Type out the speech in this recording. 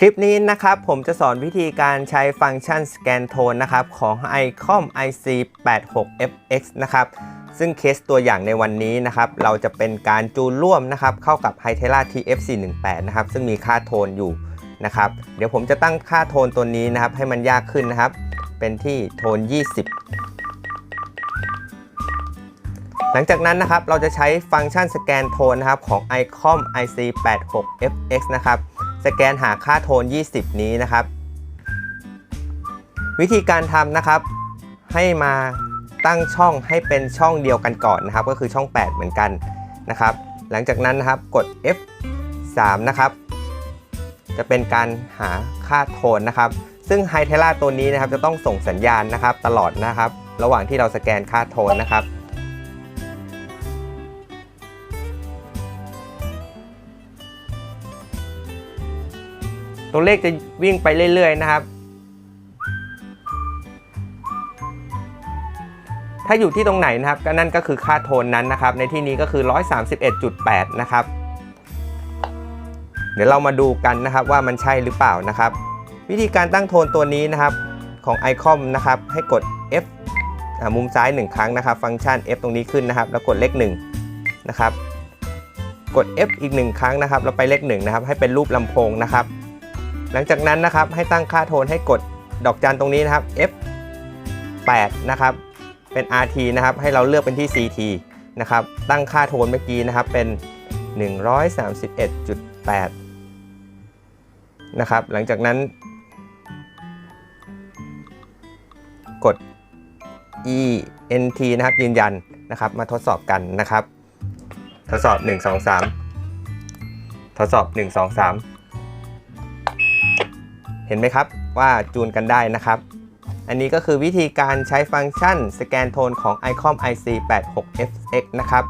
คลิปนี้นะครับผมจะสอนวิธีการใช้ฟังก์ชันสแกนโทนนะครับของ ICOM IC86FX นะครับซึ่งเคสตัวอย่างในวันนี้นะครับเราจะเป็นการจูนร่วมนะครับเข้ากับ h i t e l a TF418 นะครับซึ่งมีค่าโทนอยู่นะครับเดี๋ยวผมจะตั้งค่าโทนตัวนี้นะครับให้มันยากขึ้นนะครับ เป็นที่โทน 20 หลังจากนั้นนะครับเราจะใช้ฟังก์ชันสแกนโทนนะครับของ ICOM IC86FX นะครับ สแกนหาค่าโทน 20 นี้นะครับ วิธีการทำนะครับ ให้มาตั้งช่องให้เป็นช่องเดียวกันก่อนนะครับ ก็คือช่อง 8 เหมือนกันนะครับ หลังจากนั้นนะครับกด F3 นะครับ จะเป็นการหาค่าโทนนะครับ ซึ่งไฮเทล่าตัวนี้นะครับจะต้องส่งสัญญาณนะครับ ตลอดนะครับ ระหว่างที่เราสแกนค่าโทนนะครับ ตัวเลขจะวิ่งไปเรื่อย ๆ นะครับ ถ้าอยู่ที่ตรงไหนนะครับ ก็นั่นก็คือค่าโทนนั้นนะครับ ในที่นี้ก็คือ 131.8 นะครับ เดี๋ยวเรามาดูกันนะครับว่ามันใช่หรือเปล่านะครับ วิธีการตั้งโทนตัวนี้นะครับของ ICOM นะครับ ให้กด F มุมซ้าย 1 ครั้งนะครับ ฟังก์ชัน F ตรงนี้ขึ้นนะครับ แล้วกดเลข1นะครับ กด F อีก 1 ครั้งนะครับ แล้วไปเลข1นะครับ ให้เป็นรูปลำโพงนะครับ หลังจากนั้นนะครับให้ตั้งค่าโทนให้กดดอกจันตรงนี้นะครับ F 8นะครับเป็น RT นะครับให้เราเลือกเป็นที่ CT นะครับตั้งค่าโทนเมื่อกี้นะครับเป็น 131.8นะครับหลังจากนั้น กด ENT นะครับยืนยันนะครับมาทดสอบกันนะครับ ทดสอบ 1 2 3 ทดสอบ 1 2 3 เห็นไหมครับว่าจูนกันได้นะครับ อันนี้ก็คือวิธีการใช้ฟังก์ชันสแกนโทนของ ICOM IC86FX นะครับ